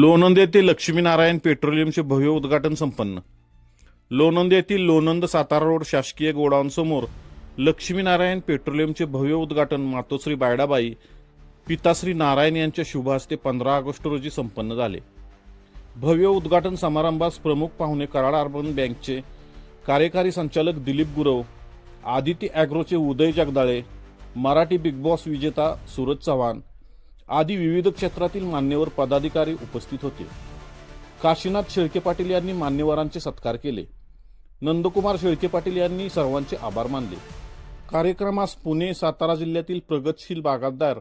लोणंद येथील लक्ष्मीनारायण पेट्रोलियमचे भव्य उद्घाटन संपन्न. लोणंद येथील लोणंद सातारा रोड शासकीय गोडाऊन समोर लक्ष्मीनारायण पेट्रोलियमचे भव्य उद्घाटन मातोश्री बायडाबाई पिताश्री नारायण यांच्या शुभ हस्ते पंधरा ऑगस्ट रोजी संपन्न झाले. भव्य उद्घाटन समारंभास प्रमुख पाहुणे कराड अर्बन बँकचे कार्यकारी संचालक दिलीप गुरव आदिती अॅग्रोचे उदय जगदाळे मराठी बिग बॉस विजेता सूरज चव्हाण आदी विविध क्षेत्रातील मान्यवर पदाधिकारी उपस्थित होते. काशीनाथ शेळके पाटील यांनी मान्यवरांचे सत्कार केले. नंदकुमार शेळके पाटील यांनी सर्वांचे आभार मानले. कार्यक्रमास पुणे सातारा जिल्ह्यातील प्रगतशील बागायतदार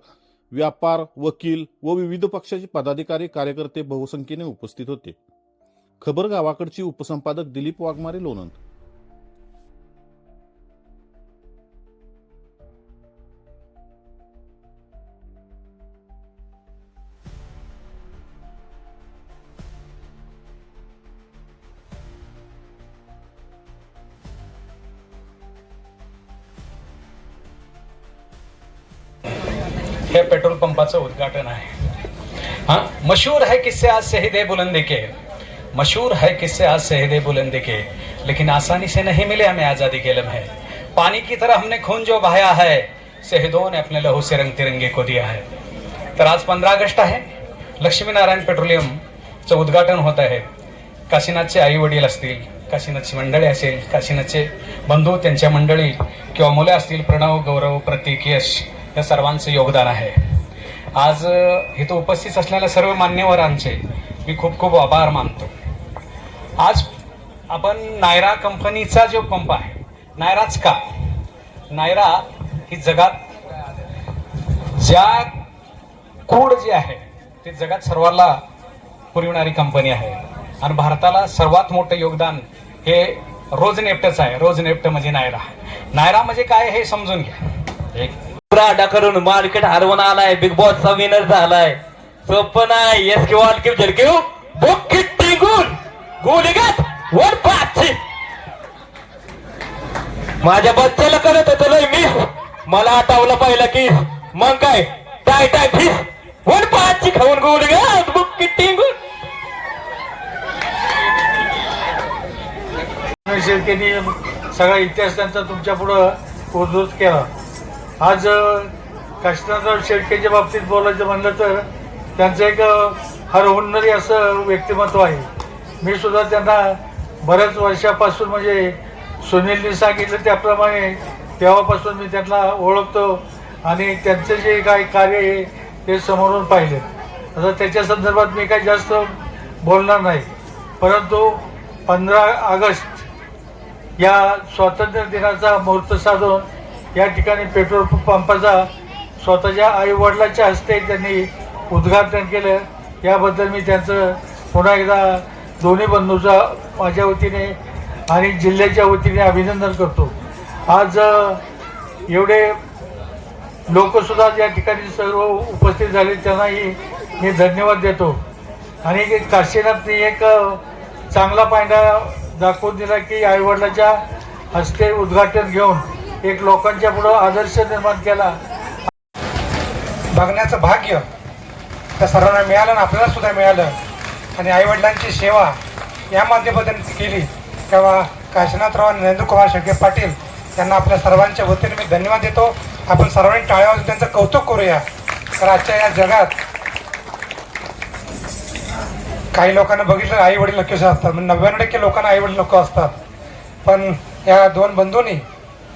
व्यापार वकील व विविध पक्षाचे पदाधिकारी कार्यकर्ते बहुसंख्येने उपस्थित होते. खबर गावाकडची उपसंपादक दिलीप वाघमारे लोणंद. हे पेट्रोल पंपाचं उद्घाटन आहे. हां? मशहूर है किस्से आज शहीद बुलंदी के. मशहूर है किस्से आज शहीद बुलंदी के. लेकिन आसानी से नहीं मिले हमें आजादी के लम्हे. पानी की तरह हमने खून जो बहाया है शहीदों ने अपने लहू से रंग तिरंगे को दिया है। तर आज पंधरा ऑगस्ट आहे. लक्ष्मीनारायण पेट्रोलियमचं उद्घाटन होत आहे. काशीनाथचे आई वडील असतील काशीनाथची मंडळी असेल काशीनाथचे बंधू त्यांच्या मंडळी किंवा मुले असतील प्रणव गौरव प्रतीक यश या सर्वांचं योगदान आहे. आज इथं उपस्थित असलेल्या सर्व मान्यवरांचे मी खूप खूप आभार मानतो. आज आपण नायरा कंपनीचा जो पंप आहे नायराच का? नायरा ही जगात ज्या कूड जे आहे ते जगात सर्वांना पुरविणारी कंपनी आहे. आणि भारताला सर्वात मोठं योगदान हे रोज नेफ्टच आहे. रोज नेफ्ट म्हणजे नायरा. नायरा म्हणजे काय हे समजून घ्या. एक राडा करून मार्केट हरवून आलाय बिग बॉसचा विनर झालाय सोपं नाही एस क्यू किव क्यू बुक टिंगून गोलीगत वर पाचशे माझ्या बच्च्याला करत होतो लय मिस मला आठवलं पहिला किस मग काय टाय टाय फिस वर पाचशे खाऊन गोलीगत बुक टिंगून शेळकेनी सगळा इतिहास त्यांचा तुमच्या पुढं उद्धृत केला आज अ, काशीनाथराव शेळकेच्या बाबतीत बोलायचं म्हणलं तर त्यांचं एक हरहुन्नरी असं व्यक्तिमत्व आहे. मी सुद्धा त्यांना बऱ्याच वर्षापासून म्हणजे सुनीलनी सांगितलं त्याप्रमाणे तेव्हापासून मी त्यांना ओळखतो आणि त्यांचं जे काही कार्य आहे ते समोरून पाहिलं. आता त्याच्या संदर्भात मी काही जास्त बोलणार नाही. परंतु पंधरा ऑगस्ट या स्वातंत्र्य दिनाचा मुहूर्त साधून या ठिकाणी पेट्रोल पंपाचा स्वतःच्या आई वडिलांच्या हस्ते त्यांनी उद्घाटन केलं. याबद्दल मी त्यांचं पुन्हा एकदा दोन्ही बंधूचा माझ्या वतीने आणि जिल्ह्याच्या वतीने अभिनंदन करतो. आज एवढे लोकसुद्धा या ठिकाणी सर्व उपस्थित झाले त्यांनाही मी धन्यवाद देतो. आणि एक काशीनाथने एक चांगला पायंडा दाखवून दिला की आईवडिलाच्या हस्ते उद्घाटन घेऊन एक लोकांच्या पुढं आदर्श निर्माण केला. बघण्याचं भाग्य त्या सर्वांना मिळालं आणि आपल्याला सुद्धा मिळालं. आणि आईवडिलांची सेवा या माध्यमातून केली. तेव्हा काशीनाथराव आणि नरेंद्रकुमार शेळके पाटील यांना आपल्या सर्वांच्या वतीने मी धन्यवाद देतो. आपण सर्वांनी टाळ्या त्यांचं कौतुक करूया. तर आजच्या या जगात काही लोकांना बघितलं आई वडील नक्कीच असतात. म्हणजे नव्याण्णव टक्के लोकांना आई वडील नको असतात. पण या दोन बंधूंनी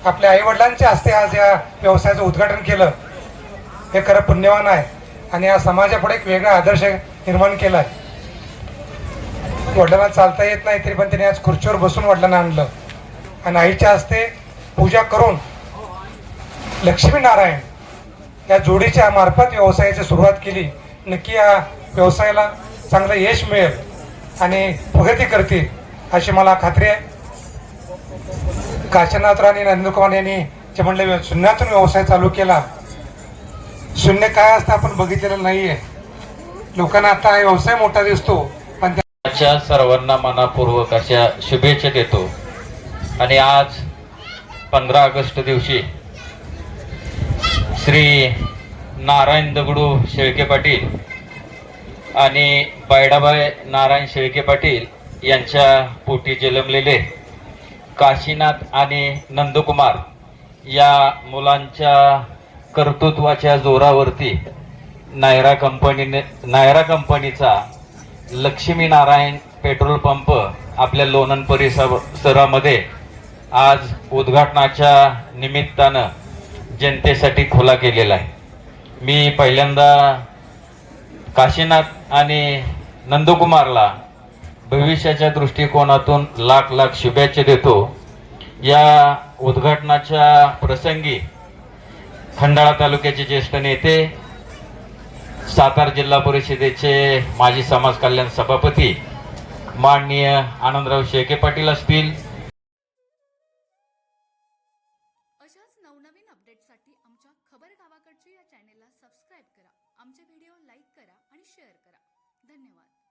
आपल्या आई वडिलांच्या हस्ते आज या व्यवसायाचं उद्घाटन केलं. हे खरं पुण्यवान आहे. आणि या समाजापुढे एक वेगळा आदर्श निर्माण केला आहे वडिलांना चालता येत नाही तरी पण त्यांनी आज खुर्चीवर बसून वडिलांना आणलं. आणि आईच्या हस्ते पूजा करून लक्ष्मीनारायण या जोडीच्या मार्फत व्यवसायाची सुरुवात केली. नक्की या व्यवसायाला चांगलं यश मिळेल आणि प्रगती करतील अशी मला खात्री आहे. काशीनाथराव नरेंद्र कुमार यांनी जे म्हणले शून्यातून व्यवसाय चालू केला. शून्य काय असतं आपण बघितलेलं नाहीये. लोकांना आता व्यवसाय मोठा दिसतो पण त्याच्या सर्वांना मनापूर्वक अशा शुभेच्छा देतो. आणि आज पंधरा ऑगस्ट दिवशी श्री नारायण दगडू शेळके पाटील आणि बायडाबाई नारायण शेळके पाटील यांच्या पोटी जन्मलेले. काशीनाथ आणि नंदकुमार या मुलांच्या कर्तृत्वाच्या जोरावरती नायरा कंपनीने नायरा कंपनीचा लक्ष्मीनारायण पेट्रोल पंप आपल्या लोणंद परिसरामध्ये आज उद्घाटनाच्या निमित्तानं जनतेसाठी खुला केलेला आहे. मी पहिल्यांदा काशीनाथ आणि नंदकुमारला भविष्याच्या दृष्टिकोनातून लाख लाख शुभेच्छा देतो. या उद्घाटनाच्या प्रसंगी खंडाळा तालुक्याचे ज्येष्ठ नेते सातारा जिल्हा परिषदेचे माजी समाज कल्याण सभापती माननीय आनंदराव शेके पाटील असतील. अशाच नवनवीन अपडेटसाठी आमच्या खबर गावाकडच्या या चॅनेलला सबस्क्राईब करा. आमचे व्हिडिओ लाईक करा आणि शेअर करा. धन्यवाद.